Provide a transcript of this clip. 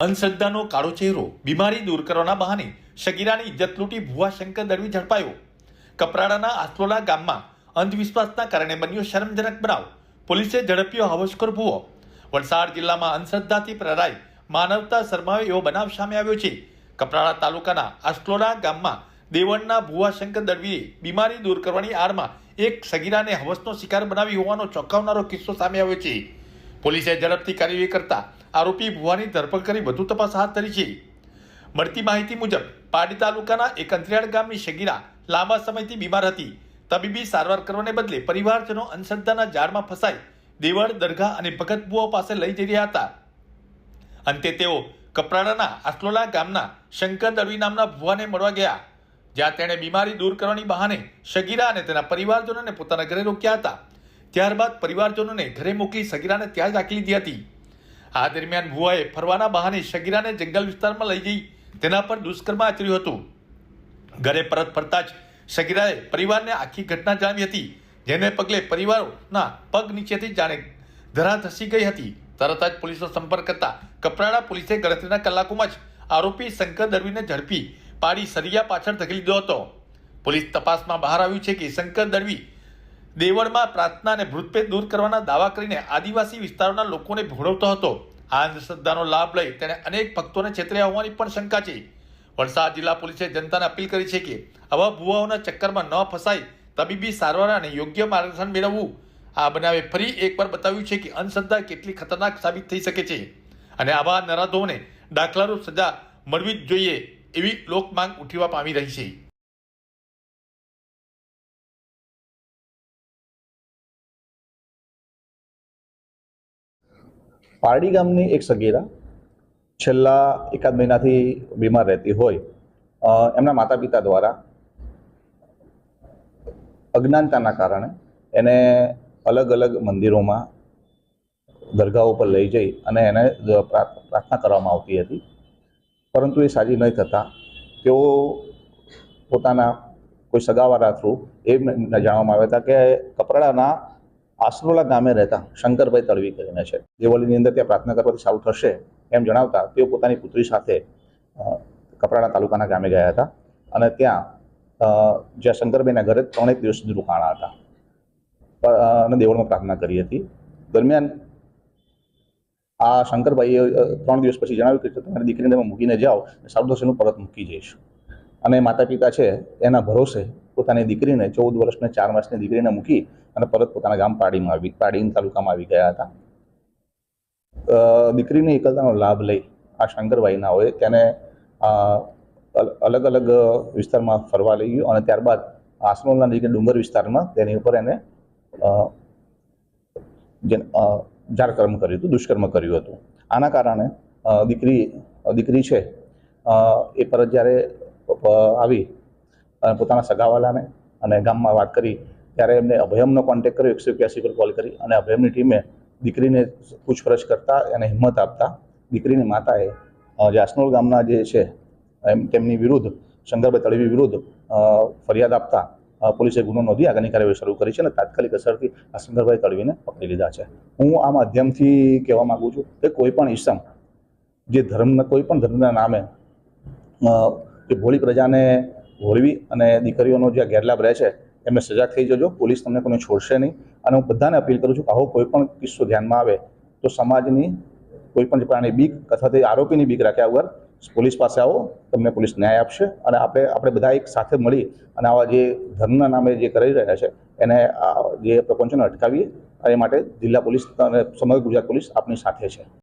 અંધશ્રદ્ધાનો કાળો ચહેરો, બીમારી દૂર કરવાના બહાને શગીરાની ઇજ્જત લૂંટી ભુવા શંકર દળવી ઝડપાયો. કપરાડાના આસલોલા ગામમાં અંધવિશ્વાસના કારણે બન્યો શરમજનક બનાવ. પોલીસે ઝડપ્યો હવસખોર ભુવો. વલસાડ જિલ્લામાં અંધશ્રદ્ધાથી પ્રરાય માનવતા શરમાવે એવો બનાવ સામે આવ્યો છે. કપરાડા તાલુકાના આસલોલા ગામમાં દેવણના ભુવા શંકર દળવીએ બીમારી દૂર કરવાની આડમાં એક સગીરાને હવસનો શિકાર બનાવી હોવાનો ચોંકાવનારો કિસ્સો સામે આવ્યો છે. પોલીસે ઝડપથી કાર્યવાહી કરતા આરોપી ભુવાની ધરપકડ કરી વધુ તપાસ હાથ ધરી છે. મળતી માહિતી મુજબ પાડી તાલુકાના એક અંતરિયાળ ગામની શગીરા લાંબા સમયથી બીમાર હતી. તબીબી સારવાર કરવાને બદલે પરિવારજનો અંધશ્રદ્ધાના જાળમાં ફસાઈ દેવળ, દરગાહ અને ભગતબુઆ પાસે લઈ જઈ રહ્યા હતા. અંતે તેઓ કપરાડાના આસલોલા ગામના શંકર દળવી નામના ભુવાને મળવા ગયા. જ્યાં તેણે બીમારી દૂર કરવાની બહાને શગીરા અને તેના પરિવારજનોને પોતાના ઘરે રોક્યા હતા. ત્યારબાદ પરિવારજનોને ઘરે મોકલી સગીરાને ત્યાં જ રાખી લીધી હતી. આ દરમિયાન ભુવાએ ફરવાના બહાને શગીરાને જંગલ વિસ્તારમાં લઈ જઈ તેના પર દુષ્કર્મ આચર્યું હતું. ઘરે પરત ફરતા જ સગીરાએ પરિવારને આખી ઘટના જણાવી હતી, જેને પગલે પરિવારોના પગ નીચેથી જાણે ધરા ધસી ગઈ હતી. તરત જ પોલીસનો સંપર્ક કરતા કપરાડા પોલીસે ગણતરીના કલાકોમાં જ આરોપી શંકર દળવીને ઝડપી પાડી સરિયા પાછળ ધકેલી દીધો હતો. પોલીસ તપાસમાં બહાર આવ્યું છે કે શંકર દળવી દેવળમાં પ્રાર્થના અને મૃતભેદ દૂર કરવાના દાવા કરીને આદિવાસી વિસ્તારોના લોકોને ભોળવતો હતો. આ અંધશ્રદ્ધાનો લાભ લઈ તેણે અનેક ભક્તોને છેતર્યા હોવાની પણ શંકા છે. વલસાડ જિલ્લા પોલીસે જનતાને અપીલ કરી છે કે આવા ભુવાઓના ચક્કરમાં ન ફસાય, તબીબી સારવાર અને યોગ્ય માર્ગદર્શન મેળવવું. આ બનાવે ફરી એકવાર બતાવ્યું છે કે અંધશ્રદ્ધા કેટલી ખતરનાક સાબિત થઈ શકે છે. અને આવા નરાધોને દાખલારૂપ સજા મળવી જ જોઈએ એવી લોકમાંગ ઉઠીવા પામી રહી છે. પારડી ગામની એક સગીરા છેલ્લા એકાદ મહિનાથી બીમાર રહેતી હોય એમના માતા પિતા દ્વારા અજ્ઞાનતાના કારણે એને અલગ અલગ મંદિરોમાં દરગાહો પર લઈ જઈ અને એને પ્રાર્થના કરવામાં આવતી હતી. પરંતુ એ સાજી નહીં થતાં તેઓ પોતાના કોઈ સગાવાળા થ્રુ એ જાણવામાં આવ્યા હતા કે કપરાડાના આસરોલા ગામે રહેતા શંકરભાઈ તળવી કરીને છે. દેવળીની અંદર ત્યાં પ્રાર્થના કરવાથી સારું થશે એમ જણાવતા તેઓ પોતાની પુત્રી સાથે કપરાડા તાલુકાના ગામે ગયા હતા અને ત્યાં જ્યાં શંકરભાઈના ઘરે ત્રણેક દિવસ સુધી રોકાણા હતા અને દેવળમાં પ્રાર્થના કરી હતી. દરમિયાન આ શંકરભાઈએ ત્રણ દિવસ પછી જણાવ્યું કે તમારી દીકરીને મૂકીને જાઓ, સારું થશે પરત મૂકી જઈશ. અને માતા પિતા છે, એના ભરોસે પોતાની દીકરીને, ચૌદ વર્ષને, ચાર માસની દીકરીને મૂકી અને પરત પોતાના ગામ પાડીમાં આવી, પાડીન તાલુકામાં આવી ગયા હતા. દીકરીની એકલતાનો લાભ લઈ આ શંકરભાઈનાઓએ તેને અલગ અલગ વિસ્તારમાં ફરવા લઈ ગયો અને ત્યારબાદ આસનોલના નજીક ડુંગર વિસ્તારમાં તેની ઉપર એને જારકર્મ કર્યું હતું, દુષ્કર્મ કર્યું હતું. આના કારણે દીકરી દીકરી છે એ પરત જ્યારે આવી પોતાના સગાવાલાને અને ગામમાં વાત કરી, ત્યારે એમને અભયમનો કોન્ટેક્ટ કર્યો, એકસો એક્યાસી પર કોલ કરી અને અભયમની ટીમે દીકરીને પૂછપરછ કરતા, એને હિંમત આપતા દીકરીની માતાએ જાસનોલ ગામના જે છે, એમ, તેમની વિરુદ્ધ, શંકરભાઈ તળવી વિરુદ્ધ ફરિયાદ આપતા પોલીસે ગુનો નોંધી આગળની કાર્યવાહી શરૂ કરી છે અને તાત્કાલિક અસરથી આ શંકરભાઈ તળવીને પકડી લીધા છે. હું આ માધ્યમથી કહેવા માગું છું કે કોઈ પણ ઈસમ, જે ધર્મના, કોઈ પણ ધર્મના નામે જે ભોળી પ્રજાને ભોળવી અને દીકરીઓનો જે ગેરલાભ રહે છે, એમને સજા થઈ જજો, પોલીસ તમને કોઈને છોડશે નહીં. અને હું બધાને અપીલ કરું છું કે આવો કોઈ પણ કિસ્સો ધ્યાનમાં આવે, તો સમાજની કોઈ પણ પ્રકારની બીક અથવા તે આરોપીની બીક રાખ્યા વગર પોલીસ પાસે આવો, તમને પોલીસ ન્યાય આપશે અને આપણે આપણે બધા એક સાથે મળી અને આવા જે ધર્મના નામે જે કરી રહ્યા છે, એને જે પ્રપંચને અટકાવીએ એ માટે જિલ્લા પોલીસ અને સમગ્ર ગુજરાત પોલીસ આપની સાથે છે.